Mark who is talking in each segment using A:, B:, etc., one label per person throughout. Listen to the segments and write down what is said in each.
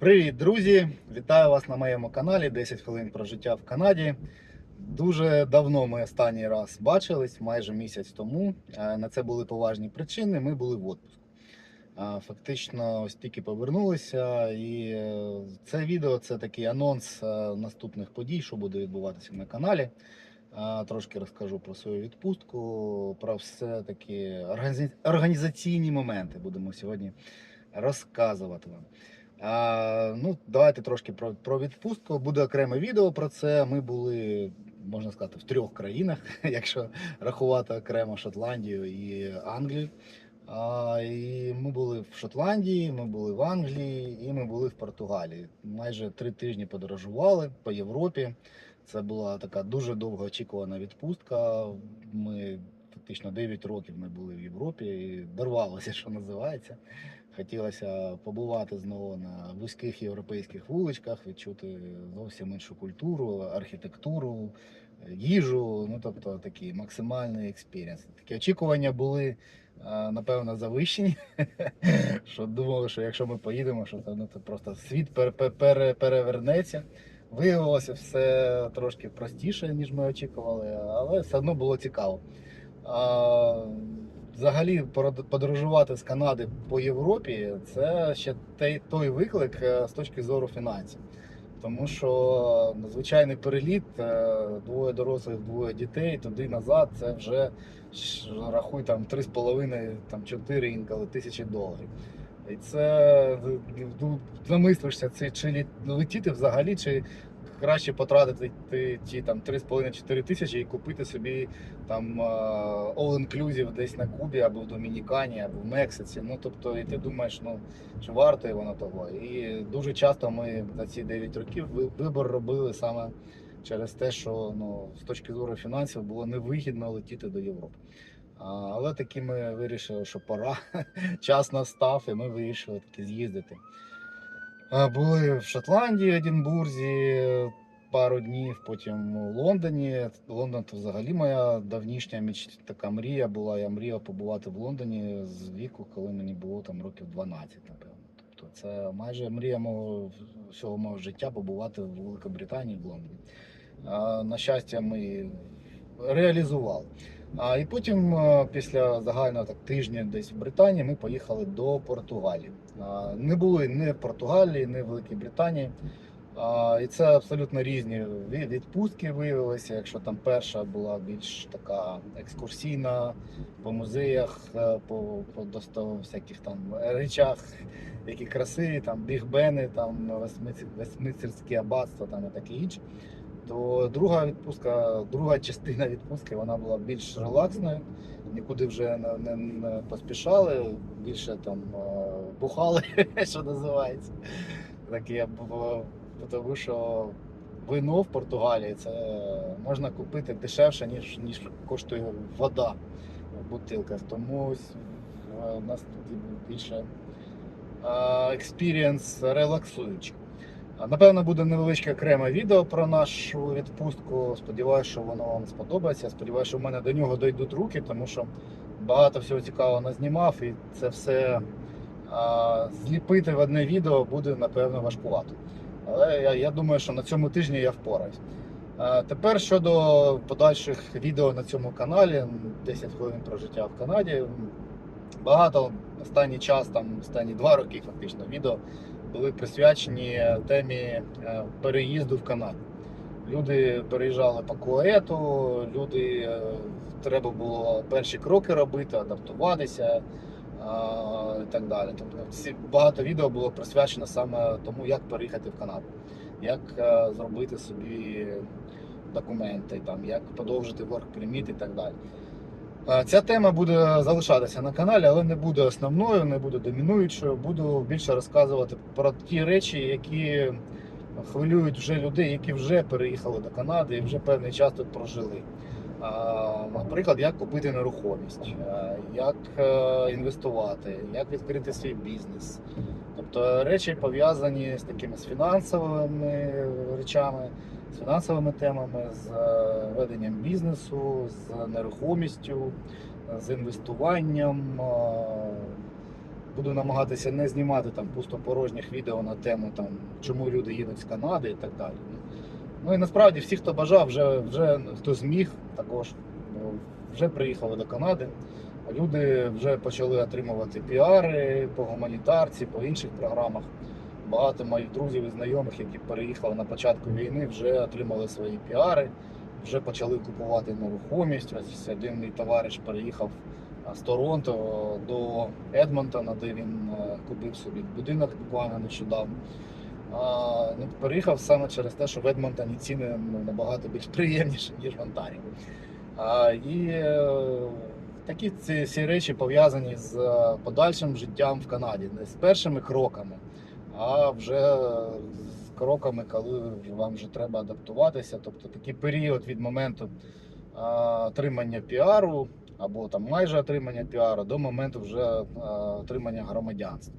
A: Привіт, друзі! Вітаю вас на моєму каналі 10 хвилин про життя в Канаді. Дуже давно ми останній раз бачились, майже місяць тому. Е, На це були поважні причини. Ми були в отпуску. Е, Фактично, ось тільки повернулися, і е, це відео це такий анонс наступних подій, що буде відбуватися на каналі. Трошки розкажу про свою відпустку, про все такі організаційні моменти будемо сьогодні розказувати вам. А, ну, давайте трошки про, про відпустку. Буде окреме відео про це. Ми були, можна сказати, в трьох країнах, якщо рахувати окремо Шотландію і Англію. А, і ми були в Шотландії, ми були в Англії і ми були в Португалії. Майже три тижні подорожували по Європі. Це була така дуже довго очікувана відпустка. Ми фактично 9 років ми були в Європі і дорвалося, що називається. Хотілося побувати знову на вузьких європейських вуличках, відчути зовсім іншу культуру, архітектуру, їжу. Ну тобто такий максимальний експірієнс. Такі очікування були напевно завищені. що думали, що якщо ми поїдемо, що це, ну, це просто світ пере- пере- пере- перевернеться. Виявилося все трошки простіше, ніж ми очікували, але все одно було цікаво. Взагалі подорожувати з Канади по Європі це ще той, той виклик е, з точки зору фінансів. Тому що надзвичайний переліт, е, двоє дорослих, двоє дітей, туди назад, це вже рахуй там 3,5, там 4 інколи тисячі доларів. І це замислишся, це чи летіти взагалі, чи краще потратити ті, там 3,5-4 тисячі і купити собі там all-inclusive десь на Кубі або в Домінікані, або в Мексиці. Ну тобто, і ти думаєш, ну чи варто воно того. І дуже часто ми за ці 9 років ви- вибор робили саме через те, що ну, з точки зору фінансів було невигідно летіти до Європи. А, Але таки ми вирішили, що пора, час настав, і ми вирішили таки з'їздити. А, Були в Шотландії, Едінбурзі пару днів, потім у Лондоні. Лондон то взагалі моя давнішня міч, така мрія була. Я мріяв побувати в Лондоні з віку, коли мені було там років 12, напевно. Тобто це майже мрія мого всього мого життя побувати в Великобританії, в Лондоні. А, На щастя, ми реалізували. І потім, е, після загального так тижня десь в Британії, ми поїхали до Португалії. Не були ні Португалії, ні Великій Британії. І це абсолютно різні відпустки виявилися. Якщо там перша була більш така екскурсійна по музеях, е, по, по досто всяких там речах, які красиві, там бігбени, там Вестминстерське аббатство там і таке інше. То друга відпустка, друга частина відпустки вона була більш релаксною. Нікуди вже не, не, не поспішали, більше там е, бухали, що називається. Таке було, тому що вино в Португалії це можна купити дешевше, ніж, ніж коштує вода в бутилках. Тому е, у нас був більше експірієнс релаксуючий. Напевно, буде невеличке окреме відео про нашу відпустку. Сподіваюся, що воно вам сподобається. Сподіваюся, що в мене до нього дійдуть руки, тому що багато всього цікавого назнімав, і це все а, зліпити в одне відео буде, напевно, важкувато. Але я, я думаю, що на цьому тижні я впораюсь. А, Тепер щодо подальших відео на цьому каналі, 10 хвилин про життя в Канаді. Багато останній час, там останні два роки фактично відео були присвячені темі е, переїзду в Канаду. Люди переїжджали по коету, люди е, треба було перші кроки робити, адаптуватися і так далі. Тобто багато відео було присвячено саме тому, як переїхати в Канаду, як е, зробити собі документи, там, як подовжити work permit і так далі. Е, Ця тема буде залишатися на каналі, але не буде основною, не буде домінуючою. Буду більше розказувати про ті речі, які хвилюють вже людей, які вже переїхали до Канади і вже певний час тут прожили. Наприклад, як купити нерухомість, е, як е, інвестувати, як відкрити свій бізнес. Тобто речі пов'язані з такими з фінансовими речами, з фінансовими темами, з е, веденням бізнесу, з нерухомістю, з інвестуванням. е, буду намагатися не знімати там пустопорожніх відео на тему там, чому люди їдуть з Канади і так далі. Ну і насправді всі, хто бажав, вже, вже хто зміг, також вже приїхали до Канади. Люди вже почали отримувати піари по гуманітарці, по інших програмах. Багато моїх друзів і знайомих, які переїхали на початку війни, вже отримали свої піари, вже почали купувати нерухомість. Ось один товариш переїхав з Торонто до Едмонтона, де він е, купив собі будинок буквально нещодавно. А, ну, переїхав саме через те, що в Едмонтоні ціни ну, набагато більш приємніші, ніж в Онтаріо. А, і е, такі ці, ці речі пов'язані з е, подальшим життям в Канаді, з першими кроками, а вже з кроками, коли вам вже треба адаптуватися. Тобто такий період від моменту отримання піару або там майже отримання піару до моменту вже отримання громадянства.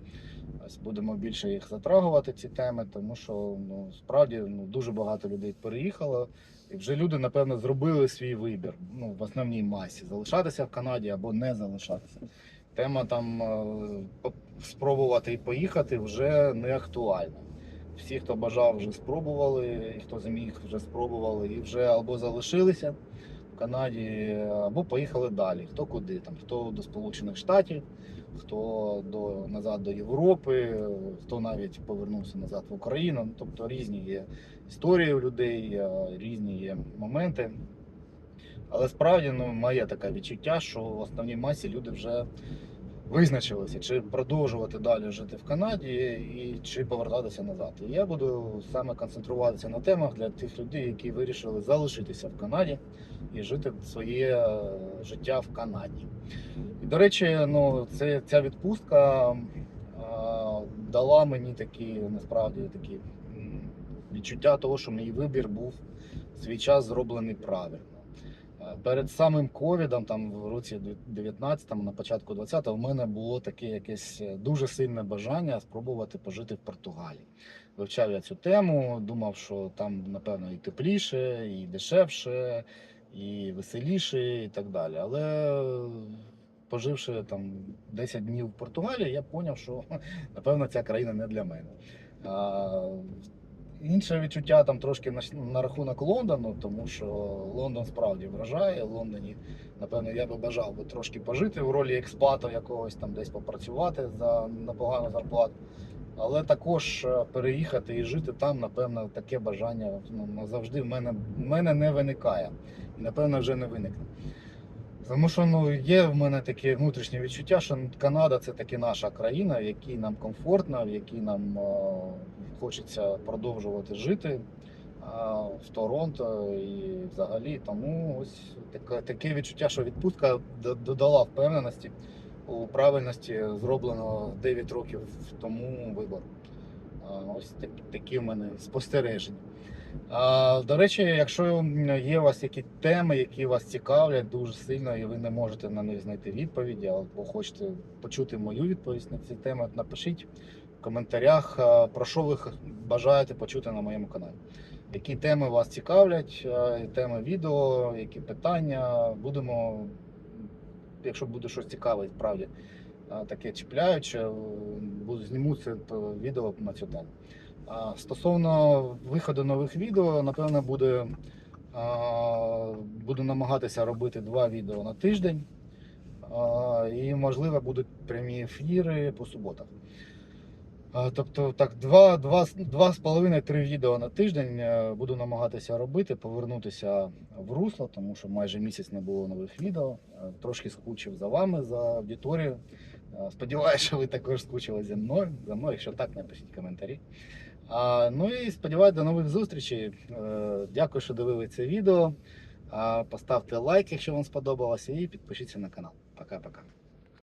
A: Ось будемо більше їх затрагувати, ці теми, тому що ну, справді ну, дуже багато людей переїхало. І вже люди, напевно, зробили свій вибір ну, в основній масі залишатися в Канаді або не залишатися. Тема там е, спробувати і поїхати вже не актуальна. Всі, хто бажав, вже спробували, і хто зміг, вже спробували, і вже або залишилися в Канаді, або поїхали далі. Хто куди, там, хто до Сполучених Штатів, хто до, назад до Європи, хто навіть повернувся назад в Україну. Ну, Тобто різні є історії у людей, е, різні є моменти. Але справді ну, моє таке відчуття, що в основній масі люди вже визначилися, чи продовжувати далі жити в Канаді, і чи повертатися назад. І я буду саме концентруватися на темах для тих людей, які вирішили залишитися в Канаді і жити своє е, життя в Канаді. І, до речі, ну, це, ця відпустка е, дала мені такі, насправді, такі відчуття того, що мій вибір був свій час зроблений правильно. Е, Перед самим ковідом, там в році 19-му, на початку 20-го, в мене було таке якесь е, дуже сильне бажання спробувати пожити в Португалії. Вивчав я цю тему, думав, що там, напевно, і тепліше, і дешевше, і веселіше, і так далі. Але поживши там 10 днів в Португалії, я зрозумів, що напевно ця країна не для мене. Інше відчуття там трошки на, на рахунок Лондону, тому що Лондон справді вражає. В Лондоні, напевно, я би бажав би трошки пожити в ролі експата якогось там десь попрацювати за непогану зарплату. Але також е, переїхати і жити там, напевно, таке бажання ну, назавжди в мене, в мене не виникає. І напевно вже не виникне. Тому що ну, є в мене таке внутрішнє відчуття, що Канада це таки наша країна, в якій нам комфортно, в якій нам е, хочеться продовжувати жити а, в Торонто і взагалі. Тому ось таке, таке відчуття, що відпустка додала впевненості у правильності зробленого 9 років тому вибору. Ось так, такі в мене спостереження. До речі, якщо є у вас які теми, які вас цікавлять дуже сильно, і ви не можете на них знайти відповіді, або хочете почути мою відповідь на ці теми, напишіть в коментарях, про що ви бажаєте почути на моєму каналі. Які теми вас цікавлять, теми відео, які питання. Будемо, якщо буде щось цікаве, справді таке чіпляюче, зніму це відео на цю тему. Стосовно виходу нових відео, напевно, буде, буду намагатися робити два відео на тиждень. І, можливо, будуть прямі ефіри по суботах. Тобто, так, два, два, два з половиною три відео на тиждень е, буду намагатися робити, повернутися в русло, тому що майже місяць не було нових відео. Е, Трошки скучив за вами, за аудиторією. Е, Сподіваюся, що ви також скучили за мною. За мною, якщо так, напишіть коментарі. Ну і сподіваюся, до нових зустрічей. Е, Дякую, що дивилися це відео. Поставте лайк, якщо вам сподобалося, і підпишіться на канал. Пока-пока.